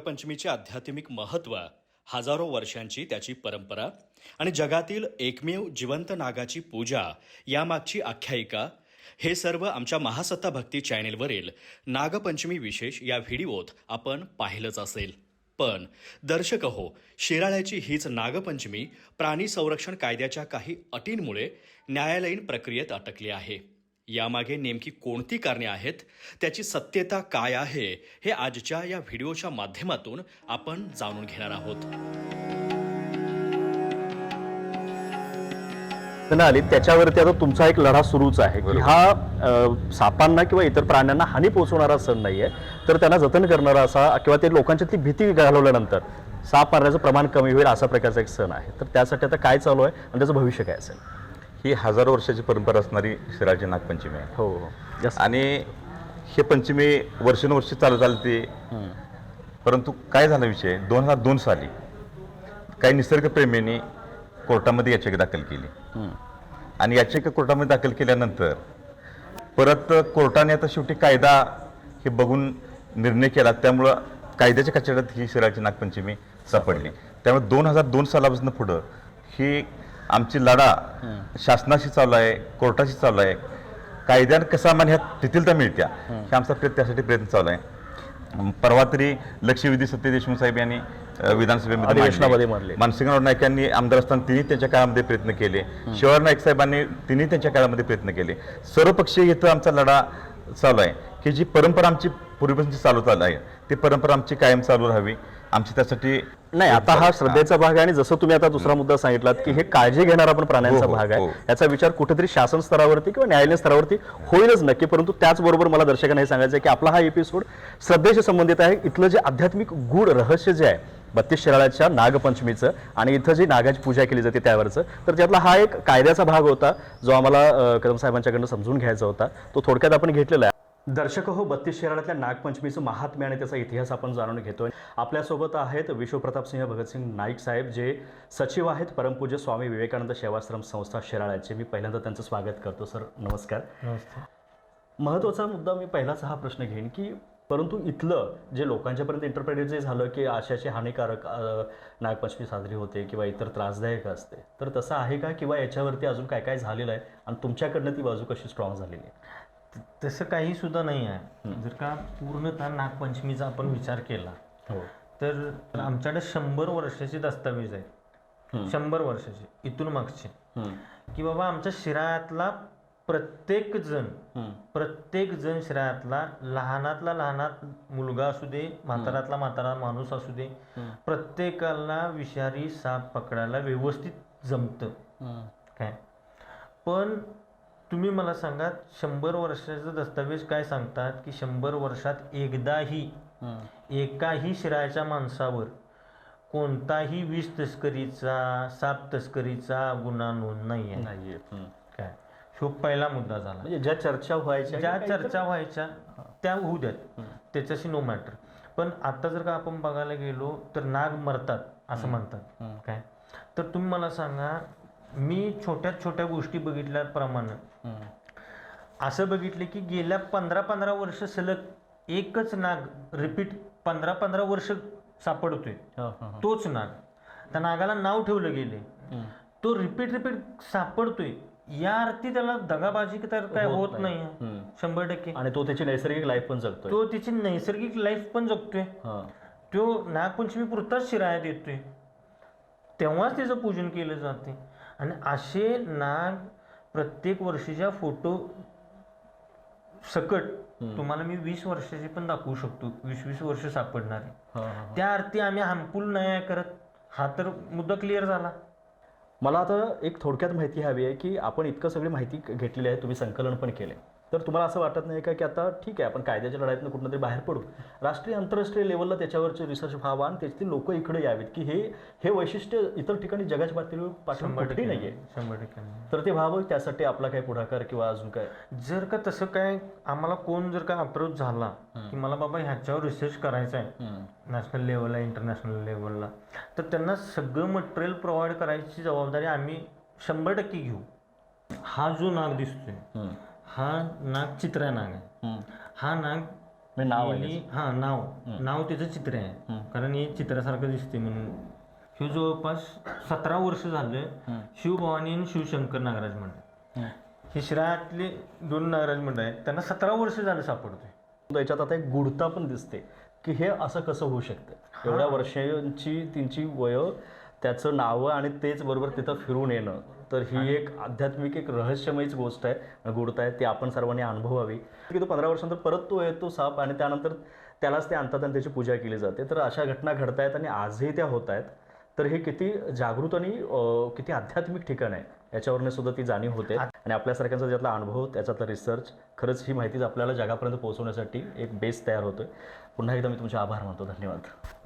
नागपंचमीचे आध्यात्मिक महत्त्व हजारो वर्षांची त्याची परंपरा आणि जगातील एकमेव जिवंत नागाची पूजा यामागची आख्यायिका हे सर्व आमच्या महासत्ता भक्ती चॅनेलवरील नागपंचमी विशेष या व्हिडिओत आपण पाहिलंच असेल. पण दर्शक हो शिराळ्याची हीच नागपंचमी प्राणी संरक्षण कायद्याच्या काही अटींमुळे न्यायालयीन प्रक्रियेत अटकली आहे. यामागे नेमकी कोणती कारणे आहेत? त्याची सत्यता काय आहे? हे आजच्या या व्हिडिओच्या माध्यमातून आपण जाणून घेणार आहोत. आली त्याच्यावरती आता तुमचा एक लढा सुरूच आहे की हा सापांना किंवा इतर प्राण्यांना हानी पोहोचवणारा सण नाहीये. तर त्यांना जतन करणारा असा किंवा ते लोकांच्यातली भीती घालवल्यानंतर साप मारण्याचं प्रमाण कमी होईल असा प्रकारचा एक सण आहे. तर त्यासाठी आता काय चालू आहे आणि त्याचं भविष्य काय असेल? ही हजारो वर्षाची परंपरा असणारी शिराळची नागपंचमी आहे. हो हो. जास्त. आणि हे पंचमी वर्षानुवर्षी चालत. हम्म. परंतु काय झाला विषय? दोन हजार दोन साली काही निसर्गप्रेमींनी कोर्टामध्ये याचिका दाखल केली. आणि याचिका कोर्टामध्ये दाखल केल्यानंतर परत कोर्टाने आता शेवटी कायदा हे बघून निर्णय केला. त्यामुळं कायद्याच्या कचऱ्यात ही शिराळची नागपंचमी सापडली. त्यामुळे दोन हजार दोन सालापासून पुढं ही आमची लढा शासनाशी चालू आहे कोर्टाशी चालू आहे. कायद्यानं कसा आम्हाला ह्यात टिथिलता मिळत्या. हे. आमचा प्रयत्न त्यासाठी प्रयत्न चालू आहे. परवा तरी लक्षवेधी सत्य देशमुख साहेब यांनी विधानसभेमध्ये. मानसिंगराव नाईक यांनी आमदार असताना तिन्ही त्यांच्या काळामध्ये प्रयत्न केले. शिवार नाईक साहेबांनी तिन्ही त्यांच्या काळामध्ये प्रयत्न केले. सर्वपक्षीय इथं आमचा लढा चालू आहे. की जी परंपरा आमची पूर्वीपासून चालू चालू आहे ती परंपरा आमची कायम चालू राहावी. आमची त्यासाठी नाही आता हा श्रद्धेचा भाग आहे आणि जसं तुम्ही आता दुसरा मुद्दा सांगितलात की हे काळजी घेणारा पण प्राण्यांचा हो, हो, भाग आहे. हो. याचा विचार कुठेतरी शासन स्तरावरती किंवा न्यायालयीन स्तरावरती होईलच नक्की परंतु त्याचबरोबर मला दर्शकांना हे सांगायचं आहे की आपला हा एपिसोड श्रद्धेशी संबंधित आहे. इथलं जे आध्यात्मिक गूढ रहस्य जे आहे बत्तीस शिराळ्याच्या नागपंचमीचं आणि इथं जी नागाची पूजा केली जाते त्यावरचं तर त्यातला हा एक कायद्याचा भाग होता जो आम्हाला कदम साहेबांच्याकडनं समजून घ्यायचा होता. तो थोडक्यात आपण घेतलेला आहे. दर्शक हो बत्तीस शहरातल्या नागपंचमीचं महात्म्य आणि त्याचा इतिहास आपण जाणून घेतोय. आपल्यासोबत आहेत विश्वप्रतापसिंह भगतसिंग नाईक साहेब जे सचिव आहेत परमपूज्य स्वामी विवेकानंद सेवाश्रम संस्था शिराळ्याचे. मी पहिल्यांदा त्यांचं स्वागत करतो सर. नमस्कार. महत्त्वाचा मुद्दा मी पहिलाच हा प्रश्न घेईन की परंतु इथलं जे लोकांच्यापर्यंत इंटरप्रेटेड जे झालं की अशाचे हानिकारक नागपंचमी साजरी होते किंवा इतर त्रासदायक असते तर तसं आहे का? किंवा याच्यावरती अजून काय काय झालेलं आहे? आणि तुमच्याकडनं ती बाजू कशी स्ट्रॉंग झालेली आहे? तसं काही सुद्धा नाही आहे. जर का पूर्णतः नागपंचमीचा आपण विचार केला हो. तर आमच्याकडे शंभर वर्षाची दस्तावेज आहेत. शंभर वर्षाची इथून मागचे. की बाबा आमच्या शिरायातला प्रत्येक जण प्रत्येक जण शिरायातला लहानातला लहानात मुलगा असू दे म्हातारातला म्हातारा माणूस असू दे प्रत्येकाला विषारी साप पकडायला व्यवस्थित जमतं. काय? पण तुम्ही मला सांगा शंभर वर्षाचं दस्तावेज काय सांगतात की शंभर वर्षात एकदाही एकाही शिरायच्या माणसावर कोणताही विष तस्करीचा साप तस्करीचा गुन्हा नोंद नाही आहे? नाहीये काय? ह्यो पहिला मुद्दा झाला. म्हणजे ज्या चर्चा व्हायच्या ज्या चर्चा व्हायच्या त्या होऊ द्यात. त्याच्याशी नो मॅटर पण आता जर का आपण बघायला गेलो तर नाग मरतात असं म्हणतात. काय? तर तुम्ही मला सांगा मी छोट्या छोट्या गोष्टी बघितल्याप्रमाणे असं बघितले की गेल्या पंधरा पंधरा वर्ष सलग एकच नाग रिपीट पंधरा पंधरा वर्ष सापडतोय. तोच नाग. त्या नागाला नाव ठेवलं गेले तो रिपीट रिपीट सापडतोय. या अर्थी त्याला दगाबाजी तर काय होत नाही. शंभर टक्के. आणि तो त्याची नैसर्गिक लाईफ पण जगतोय. तो तिची नैसर्गिक लाईफ पण जगतोय. हा. तो नागपंचमी पुरताच शिरायात येतोय तेव्हाच त्याचं पूजन केलं जाते आणि असे नाग प्रत्येक वर्षीच्या फोटो सकट तुम्हाला मी वीस वर्षाची पण दाखवू शकतो. वीस वीस वर्ष सापडणार. त्या अर्थी आम्ही हार्मफुल नाही करत. हा तर मुद्दा क्लिअर झाला. मला आता एक थोडक्यात माहिती हवी आहे की आपण इतकं सगळी माहिती घेतलेली आहे तुम्ही संकलन पण केले तर तुम्हाला असं वाटत नाही का की आता ठीक आहे आपण कायद्याच्या लढाईतनं कुठं तरी बाहेर पडू. राष्ट्रीय आंतरराष्ट्रीय लेवलला त्याच्यावरचे रिसर्च व्हावा आणि त्याच्यातील लोक इकडे यावेत की हे हे वैशिष्ट्य इतर ठिकाणी जगाच्या पातळीवर पाठवून टक्के नाहीये. शंभर टक्के नाही. तर ते व्हावं त्यासाठी आपला काही पुढाकार किंवा अजून काय? जर का तसं काय आम्हाला कोण जर का अप्रोच झाला की मला बाबा ह्याच्यावर रिसर्च करायचा आहे नॅशनल लेवलला इंटरनॅशनल लेवलला तर त्यांना सगळं मटेरियल प्रोव्हाइड करायची जबाबदारी आम्ही शंभर टक्के घेऊ. हा जो नाग दिसतोय हा नाग चित्रा नाग आहे हा नाग म्हणजे नाव आहे हा नाव. नाव त्याचं चित्र आहे. कारण हे चित्रासारखं दिसते म्हणून. हे जवळपास सतरा वर्ष झालं शिवभवानी आणि शिवशंकर नागराज मंडळ. हे शिरायातले दोन नागराज मंडळ आहेत. त्यांना सतरा वर्ष झालं सापडतोय. याच्यात आता एक गुढता पण दिसते की हे असं कसं होऊ शकतं? एवढ्या वर्षांची त्यांची वय त्याचं नावं आणि तेच बरोबर तिथं फिरून येणं. तर ही एक आध्यात्मिक एक रहस्यमयीच गोष्ट आहे गुढता आहे ती आपण सर्वांनी अनुभवावी. की तो पंधरा वर्षानंतर परत तो येतो साप आणि त्यानंतर त्यालाच ते आणतात आणि त्याची पूजा केली जाते. तर अशा घटना घडत आहेत आणि आजही त्या होत आहेत तर हे किती जागृत आणि किती आध्यात्मिक ठिकाण आहे. याच्यावरनं सुद्धा ती जाणीव होते. आणि आपल्यासारख्यांचा ज्यातला अनुभव त्याच्यातला रिसर्च खरंच ही माहिती आपल्याला जगापर्यंत पोहोचवण्यासाठी एक बेस तयार होतोय. पुन्हा एकदा मी तुमचे आभार मानतो. धन्यवाद.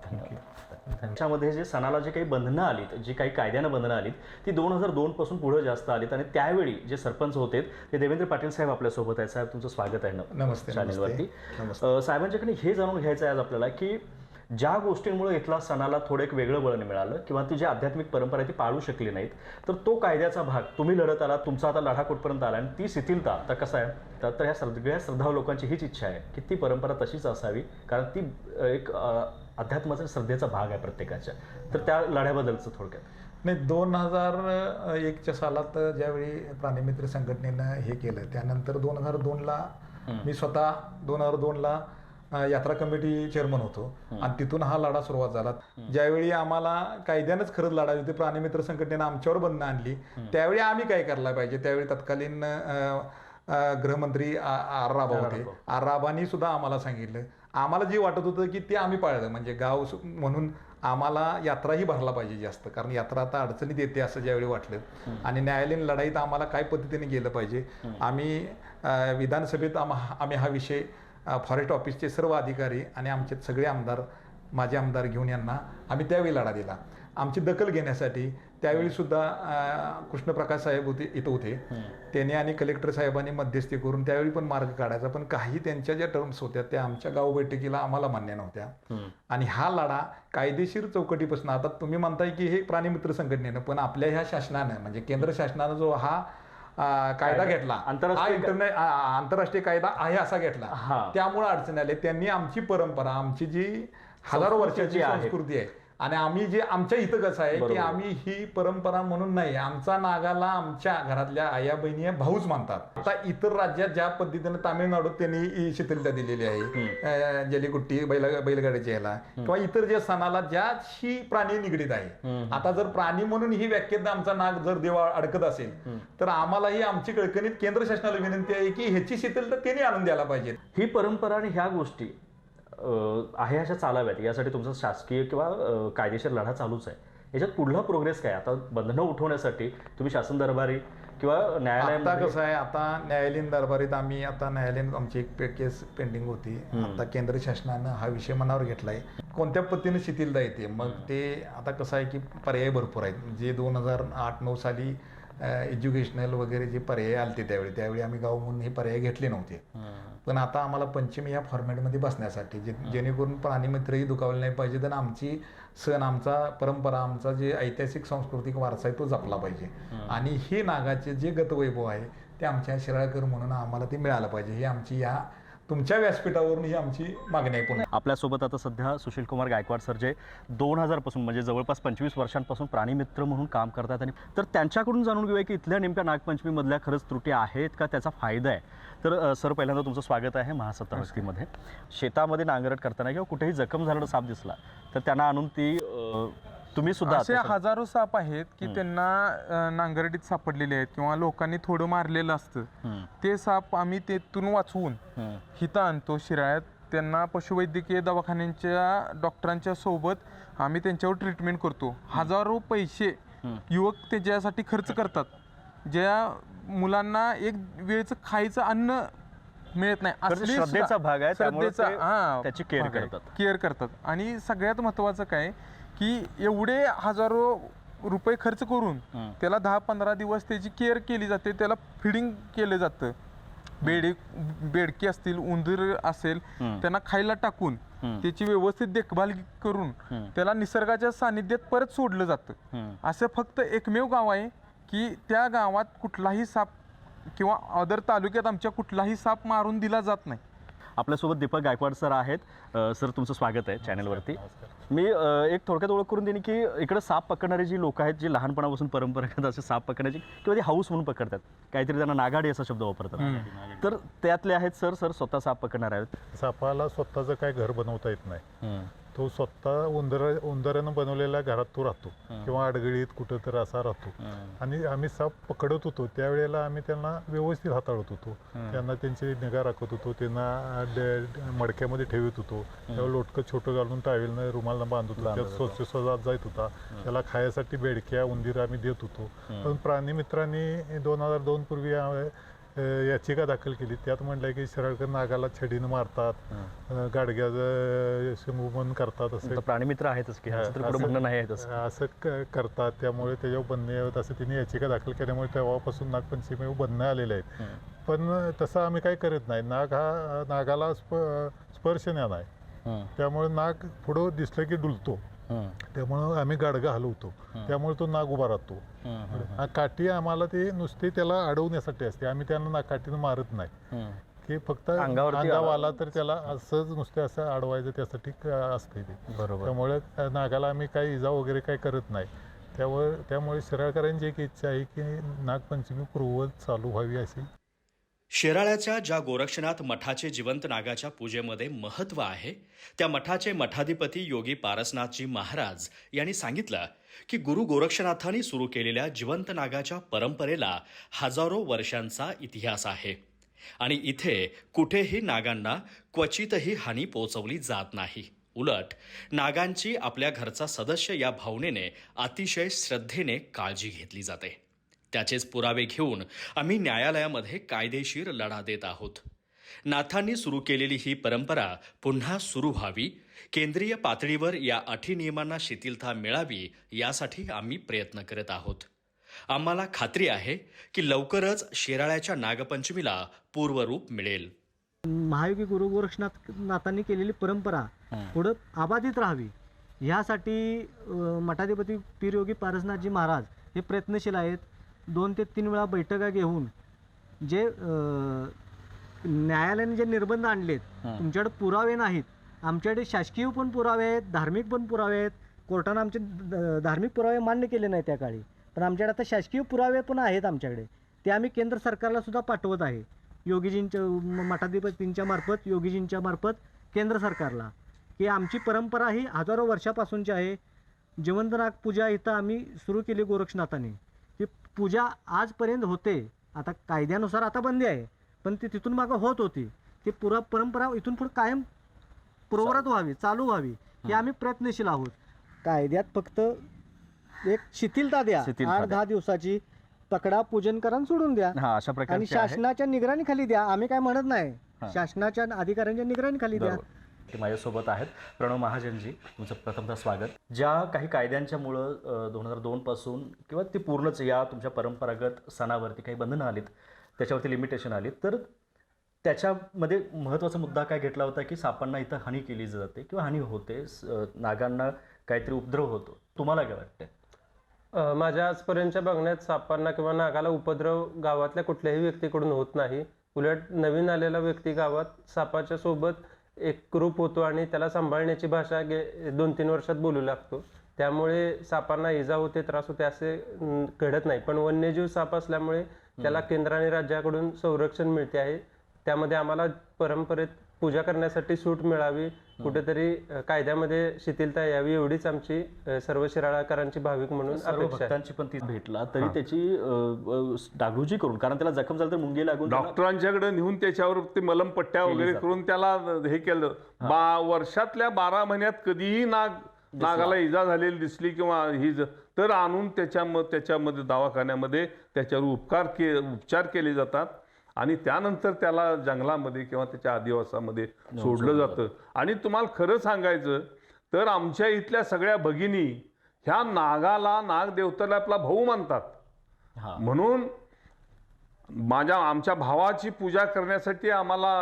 धन्यवाद. त्याच्यामध्ये जे सणाला जे काही बंधनं आलीत जी काही कायद्यानं बंधनं आलीत ती दोन हजार दोन पासून पुढे जास्त आलीत. आणि त्यावेळी जे सरपंच होते ते देवेंद्र पाटील साहेब आपल्यासोबत आहेत. साहेब तुमचं स्वागत आहे. ना नमस्ते, चॅनेलवरती साहेबांच्याकडे हे जाणून घ्यायचं आहे आज आपल्याला की ज्या गोष्टींमुळे इथला सणाला थोडं एक वेगळं वळण मिळालं किंवा ती जी आध्यात्मिक परंपरा ती पाळू शकली नाहीत तर तो कायद्याचा भाग तुम्ही लढत आला तुमचा आता लढा कुठपर्यंत आला आणि ती शिथिलता आता कसं आहे? तर तर ह्या सगळ्या श्रद्धाळू लोकांची हीच इच्छा आहे की ती परंपरा तशीच असावी कारण ती एक अध्यात्माचा श्रद्धेचा भाग आहे प्रत्येकाच्या. तर त्या लढ्याबद्दलचं थोडक्यात. नाही दोन हजार एकच्या सालात ज्यावेळी प्राणीमित्र संघटनेनं हे केलं त्यानंतर दोन हजार दोनला मी स्वतः दोन हजार दोनला यात्रा कमिटी चेअरमन होतो. आणि तिथून हा लढा सुरुवात झाला. ज्यावेळी आम्हाला कायद्यानंच खरंच लढा होती प्राणीमित्र संघटनेनं आमच्यावर बंधनं आणली त्यावेळी आम्ही काय करायला पाहिजे? त्यावेळी तत्कालीन गृहमंत्री आर राबा होते. आर राबांनी सुद्धा आम्हाला सांगितलं. आम्हाला जे वाटत होतं की ते आम्ही पाळलं. म्हणजे गाव म्हणून आम्हाला यात्राही भरला पाहिजे जास्त. कारण यात्रा आता अडचणीत येते असं ज्यावेळी वाटलं. आणि न्यायालयीन लढाईत आम्हाला काय पद्धतीने गेलं पाहिजे? आम्ही विधानसभेत आम्हा आम्ही हा विषय फॉरेस्ट ऑफिसचे सर्व अधिकारी आणि आमचे सगळे आमदार माझे आमदार घेऊन यांना आम्ही त्यावेळी लढा दिला. आमची दखल घेण्यासाठी त्यावेळी सुद्धा कृष्णप्रकाश साहेब होते इथं होते. त्यांनी आणि कलेक्टर साहेबांनी मध्यस्थी करून त्यावेळी पण मार्ग काढायचा पण काही त्यांच्या ज्या टर्म्स होत्या त्या आमच्या गाव बैठकीला आम्हाला मान्य नव्हत्या. आणि हा लढा कायदेशीर चौकटीपासून आता तुम्ही म्हणताय की हे प्राणीमित्र संघटनेनं पण आपल्या ह्या शासनानं म्हणजे केंद्र शासनानं जो हा कायदा घेतला आंतरराष्ट्रीय कायदा आहे असा घेतला. त्यामुळे अडचणी आले त्यांनी आमची परंपरा आमची जी हजारो वर्षाची. संस्कृती आहे आणि आम्ही जे आमच्या इथं कसं आहे की. आम्ही ही परंपरा म्हणून नाही आमचा नागाला आमच्या घरातल्या आया बहिणी भाऊच मानतात. आता इतर राज्यात ज्या पद्धतीने तामिळनाडूत त्यांनी ही शिथिलता दिलेली आहे जलीकुट्टी बैल बैलगाडीच्या ह्याला. किंवा इतर जे सणाला ज्याशी प्राणी निगडीत आहे. आता जर प्राणी म्हणून ही व्याख्येत आमचा नाग जर देवा अडकत असेल तर आम्हालाही आमची कळकणीत केंद्र शासनाला विनंती आहे की ह्याची शिथिलता त्यांनी आणून द्यायला पाहिजे. ही परंपरा आणि ह्या गोष्टी आहे अशा चालाव्यात. यासाठी तुमचा शासकीय किंवा कायदेशीर लढा चालूच आहे. याच्यात पुढला प्रोग्रेस काय? आता बंधनं उठवण्यासाठी तुम्ही शासन दरबारी किंवा आता कसं आहे? आता न्यायालयीन दरबारीत आम्ही आता न्यायालयीन आमची एक केस पेंडिंग होती. आता केंद्र शासनानं हा विषय मनावर घेतलाय. कोणत्या पद्धतीने शिथिलता येते? मग ते आता कसं आहे की पर्याय भरपूर आहेत. जे दोन हजार आठ नऊ साली एज्युकेशनल वगैरे जे पर्याय आलते त्यावेळी. त्यावेळी आम्ही गाव म्हणून हे पर्याय घेतले नव्हते. पण आता आम्हाला पंचमी या फॉर्मॅटमध्ये बसण्यासाठी जे जेणेकरून प्राणीमित्रही दुखावले नाही पाहिजे आणि आमची सण आमचा परंपरा आमचा जे ऐतिहासिक सांस्कृतिक वारसा आहे तो जपला पाहिजे. आणि हे नागाचे जे गतवैभव आहे ते आमच्या शिराळकर म्हणून आम्हाला ते मिळालं पाहिजे. ही आमची या तुमच्या व्यासपीठावरून ही आमची मागणी आहे पुन्हा. आपल्यासोबत आता सध्या सुशील कुमार गायकवाड सर जे दोन हजारपासून म्हणजे जवळपास पंचवीस वर्षांपासून प्राणीमित्र म्हणून काम करतात आणि तर त्यांच्याकडून जाणून घेऊया की इथल्या नेमक्या नागपंचमीमधल्या खरंच त्रुटी आहेत का त्याचा फायदा आहे? तर सर पहिल्यांदा तुमचं स्वागत आहे महासत्ता वस्तीमध्ये शेतामध्ये नांगरट करताना किंवा कुठेही जखम झालेला साप दिसला तर त्यांना आणून ती तुम्ही सुद्धा असे हजारो साप आहेत की त्यांना अं, नांगरटीत सापडलेले आहेत किंवा लोकांनी थोडं मारलेलं असतं. हम्म, ते साप आम्ही तेथून वाचवून हम्म, हिथं आणतो शिराळ्यात. त्यांना पशुवैद्यकीय दवाखान्यांच्या डॉक्टरांच्या सोबत आम्ही त्यांच्यावर ट्रीटमेंट करतो. हजारो पैसे युवक त्याच्यासाठी खर्च करतात. ज्या मुलांना एक वेळचं खायचं अन्न मिळत नाही तर श्रद्धेचा भाग आहे, त्यामुळे ते त्याची care करतात. केअर करतात. आणि सगळ्यात महत्त्वाचं काय की एवढे हजारो रुपये खर्च करून. त्याला दहा पंधरा दिवस त्याची केअर केली जाते त्याला फिडिंग केलं जातं. बेडी बेडकी असतील उंदीर असेल त्यांना खायला टाकून त्याची व्यवस्थित देखभाल करून त्याला निसर्गाच्या सानिध्यात परत सोडलं जातं. असं फक्त एकमेव गाव आहे की त्या गावात कुठलाही साप किंवा अदर तालुक्यात आमच्या कुठलाही साप मारून दिला जात नाही. आपल्यासोबत दीपक गायकवाड सर आहेत. अ, सर तुमचं स्वागत आहे चॅनलवरती. मी अ, एक थोडक्यात ओळख करून देईन की इकडे साप पकडणारे जी लोक आहेत जी लहानपणापासून परंपरागत असे साप पकडण्याची किंवा ती हाऊस म्हणून पकडतात. काहीतरी त्यांना नागाडी असा शब्द वापरतात. तर त्यातले आहेत सर सर स्वतः साप पकडणार आहेत. सापाला स्वतःचं काय घर बनवता येत नाही. तो स्वतः उंदर उंदरानं बनवलेल्या घरात तो राहतो. किंवा अडगळीत कुठं तर असा राहतो. आणि आम्ही साप पकडत होतो. त्यावेळेला आम्ही त्यांना व्यवस्थित हाताळत होतो. त्यांना त्यांची निगा राखत होतो. त्यांना मडक्यामध्ये ठेवत होतो. त्याला लोटकं छोटं घालून टावेलनं रुमालनं बांधत होतो. त्यात स्वच्छ स्वतः जात होता. त्याला खायसाठी बेडक्या उंदीर आम्ही देत होतो. पण प्राणी मित्रांनी दोन हजार दोन पूर्वी याचिका दाखल केली? त्यात म्हटलंय की शिराळकर नागाला छडीनं मारतात अ, गाडग्याचं शिमुमन करतात असं तर प्राणीमित्र आहेतच की असं- नाही करतात. त्यामुळे त्याच्यावर बंदी असं तिने याचिका दाखल केल्यामुळे तेव्हापासून नागपंचमीवर बंधनं आलेले आहेत. पण तसं आम्ही काही करत नाही. नाग हा नागाला स्प स्पर्शन्या नाही. त्यामुळे नाग पुढं दिसलं की डुलतो. त्यामुळं आम्ही गाडगा हलवतो त्यामुळे तो नाग उभा राहतो. हा काठी आम्हाला ते नुसते त्याला अडवण्यासाठी असते. आम्ही त्यांना ना काठीनं मारत नाही. की फक्त अंगावरती अंगावर आला- तर त्याला असंच नुसते असं अडवायचं त्यासाठी असते ते. बरोबर. त्यामुळे नागाला आम्ही काही इजा वगैरे काही करत नाही. त्यावर त्यामुळे शिराळकरांची एक इच्छा आहे की नागपंचमी पूर्ववत चालू व्हावी अशी. शिराळ्याच्या ज्या गोरक्षनाथ मठाचे जिवंत नागाच्या पूजेमध्ये महत्त्व आहे त्या मठाचे मठाधिपती योगी पारसनाथजी महाराज यांनी सांगितलं की गुरु गोरक्षनाथांनी सुरू केलेल्या जिवंत नागाच्या परंपरेला हजारो वर्षांचा इतिहास आहे. आणि इथे कुठेही नागांना क्वचितही हानी पोचवली जात नाही. उलट नागांची आपल्या घरचा सदस्य या भावनेने अतिशय श्रद्धेने काळजी घेतली जाते. त्याचेच पुरावे घेऊन आम्ही न्यायालयामध्ये कायदेशीर लढा देत आहोत. नाथांनी सुरू केलेली ही परंपरा पुन्हा सुरू व्हावी केंद्रीय पातळीवर या अटी नियमांना शिथिलता मिळावी यासाठी आम्ही प्रयत्न करत आहोत. आम्हाला खात्री आहे की लवकरच शिराळ्याच्या नागपंचमीला पूर्वरूप मिळेल. महायोगी गुरु गोरक्षनाथ नाथांनी केलेली परंपरा पुढं अबाधित राहावी. ह्यासाठी अ, मठाधिपती पीर योगी पारसनाथजी महाराज हे प्रयत्नशील आहेत. दोन ते तीन वेळा बैठका घेऊन जे न्यायालयाने जे निर्बंध आणलेत तुमच्याकडे पुरावे नाहीत. आमच्याकडे शासकीय पण पुरावे आहेत धार्मिक पण पुरावे आहेत. कोर्टानं आमचे धार्मिक पुरावे मान्य केले नाही त्या काळी. पण आमच्याकडे आता शासकीय पुरावे पण आहेत आमच्याकडे. ते आम्ही केंद्र सरकारला सुद्धा पाठवत आहे. योगीजींच्या मठाधिपतींच्या मार्फत योगीजींच्या मार्फत केंद्र सरकारला. की आमची परंपरा ही हजारो वर्षापासूनची आहे. जिवंत नाग पूजा इथं आम्ही सुरू केली गोरक्षनाथाने. ती पूजा आजपर्यंत होते. आता कायद्यानुसार आता बंदी आहे. पण ती तिथून मागं होत होती. ती पुरा परंपरा इथून पुढे कायम पूर्वरत व्हावी चालू व्हावी हे आम्ही प्रयत्नशील आहोत. कायद्यात फक्त एक शिथिलता द्या आठ. दहा दिवसाची पकडा पूजन करा आणि सोडून द्या. हा अशा आणि प्रकारचे आहे. शासनाच्या निगराणीखाली द्या. आम्ही काय म्हणत हा. नाही शासनाच्या अधिकाऱ्यांच्या निगराणीखाली द्या. ते माझ्यासोबत आहेत. प्रणव महाजनजी तुमचं प्रथमतः स्वागत. ज्या काही कायद्यांच्यामुळं दोन हजार दोनपासून किंवा ती पूर्णच या तुमच्या परंपरागत सणावरती काही बंधनं आलीत त्याच्यावरती लिमिटेशन आली तर त्याच्यामध्ये महत्त्वाचा मुद्दा काय घेतला होता की सापांना इथं हानी केली जाते किंवा हानी होते नागांना काहीतरी उपद्रव होतो. तुम्हाला काय वाटतं माझ्या आजपर्यंतच्या बघण्यात सापांना किंवा नागाला उपद्रव गावातल्या कुठल्याही व्यक्तीकडून होत नाही. उलट नवीन आलेला व्यक्ती गावात सापाच्या सोबत एकरूप होतो आणि त्याला सांभाळण्याची भाषा गे दोन तीन वर्षात बोलू लागतो. त्यामुळे सापांना इजा होते त्रास होते असे घडत नाही. पण वन्यजीव साप असल्यामुळे त्याला केंद्र आणि राज्याकडून संरक्षण मिळते आहे. त्यामध्ये आम्हाला परंपरेत पूजा करण्यासाठी सूट मिळावी कुठेतरी कायद्यामध्ये शिथिलता यावी एवढीच आमची सर्व शिराळाकरांची भाविक म्हणून सर्व अपेक्षा आहे. भक्तांची पण ती भेटला तरी त्याची अं, अं, डागडुजी करून कारण त्याला जखम झाली तर मुंगी लागून त्याला- डॉक्टरांच्याकडे नेऊन त्याच्यावर ते मलमपट्ट्या वगैरे करून त्याला हे केलं. बा वर्षातल्या बारा महिन्यात कधीही नाग नागाला इजा झालेली दिसली किंवा ही ज- तर आणून त्याच्या त्याच्यामध्ये दवाखान्यामध्ये त्याच्यावर उपकार के उपचार केले जातात. आणि त्यानंतर त्याला जंगलामध्ये किंवा त्याच्या आदिवासामध्ये सोडलं जातं आणि तुम्हाला खरं सांगायचं तर आमच्या इथल्या सगळ्या भगिनी ह्या नागाला नागदेवतेला आपला भाऊ मानतात. म्हणून माझ्या आमच्या भावाची पूजा करण्यासाठी आम्हाला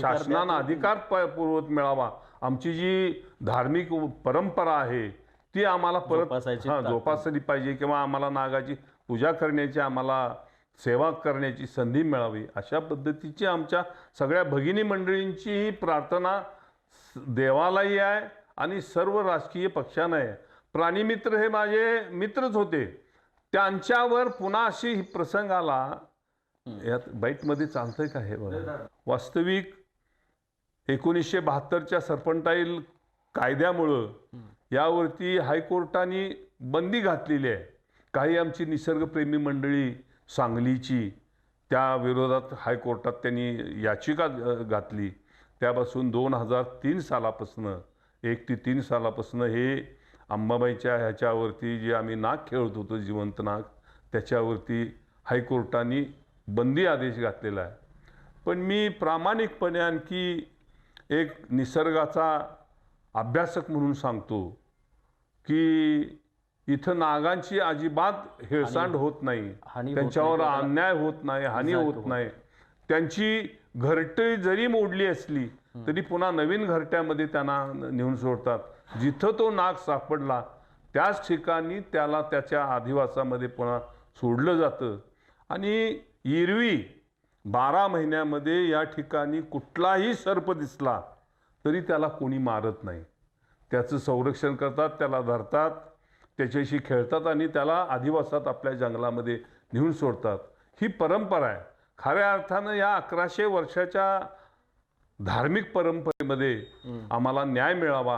शासनानं. अधिकार पूर्वत मिळावा आमची जी धार्मिक परंपरा आहे ती आम्हाला परत. जोपासली पाहिजे किंवा आम्हाला नागाची पूजा करण्याची आम्हाला सेवा करण्याची संधी मिळावी अशा पद्धतीची आमच्या सगळ्या भगिनी मंडळींची ही प्रार्थना देवालाही आहे आणि सर्व राजकीय पक्षांना आहे. प्राणीमित्र हे माझे मित्रच होते. त्यांच्यावर पुन्हा अशी प्रसंग आला. यात बाईटमध्ये चालतंय का हे बघा? वास्तविक एकोणीसशे बहात्तरच्या सर्पंटाईल कायद्यामुळं यावरती हायकोर्टाने बंदी घातलेली आहे. काही आमची निसर्गप्रेमी मंडळी सांगलीची त्या विरोधात हायकोर्टात त्यांनी याचिका घातली. त्यापासून दोन हजार तीन सालापासनं एक ते तीन सालापासनं हे अंबाबाईच्या ह्याच्यावरती जे आम्ही नाक खेळत होतो जिवंत नाक त्याच्यावरती हायकोर्टाने बंदी आदेश घातलेला आहे. पण मी प्रामाणिकपणे आणखी एक निसर्गाचा अभ्यासक म्हणून सांगतो की इथं नागांची अजिबात हेळसांड होत नाही. त्यांच्यावर अन्याय होत नाही हानी होत नाही. त्यांची घरटी जरी मोडली असली तरी पुन्हा नवीन घरट्यामध्ये त्यांना नेऊन सोडतात. जिथं तो नाग सापडला त्याच ठिकाणी त्याला त्याच्या आदिवासामध्ये पुन्हा सोडलं जातं. आणि एरवी बारा महिन्यामध्ये या ठिकाणी कुठलाही सर्प दिसला तरी त्याला कोणी मारत नाही. त्याचं संरक्षण करतात त्याला धरतात त्याच्याशी खेळतात आणि त्याला आदिवासात आपल्या जंगलामध्ये नेऊन सोडतात. ही परंपरा आहे. खऱ्या अर्थानं या अकराशे वर्षाच्या धार्मिक परंपरेमध्ये आम्हाला न्याय मिळावा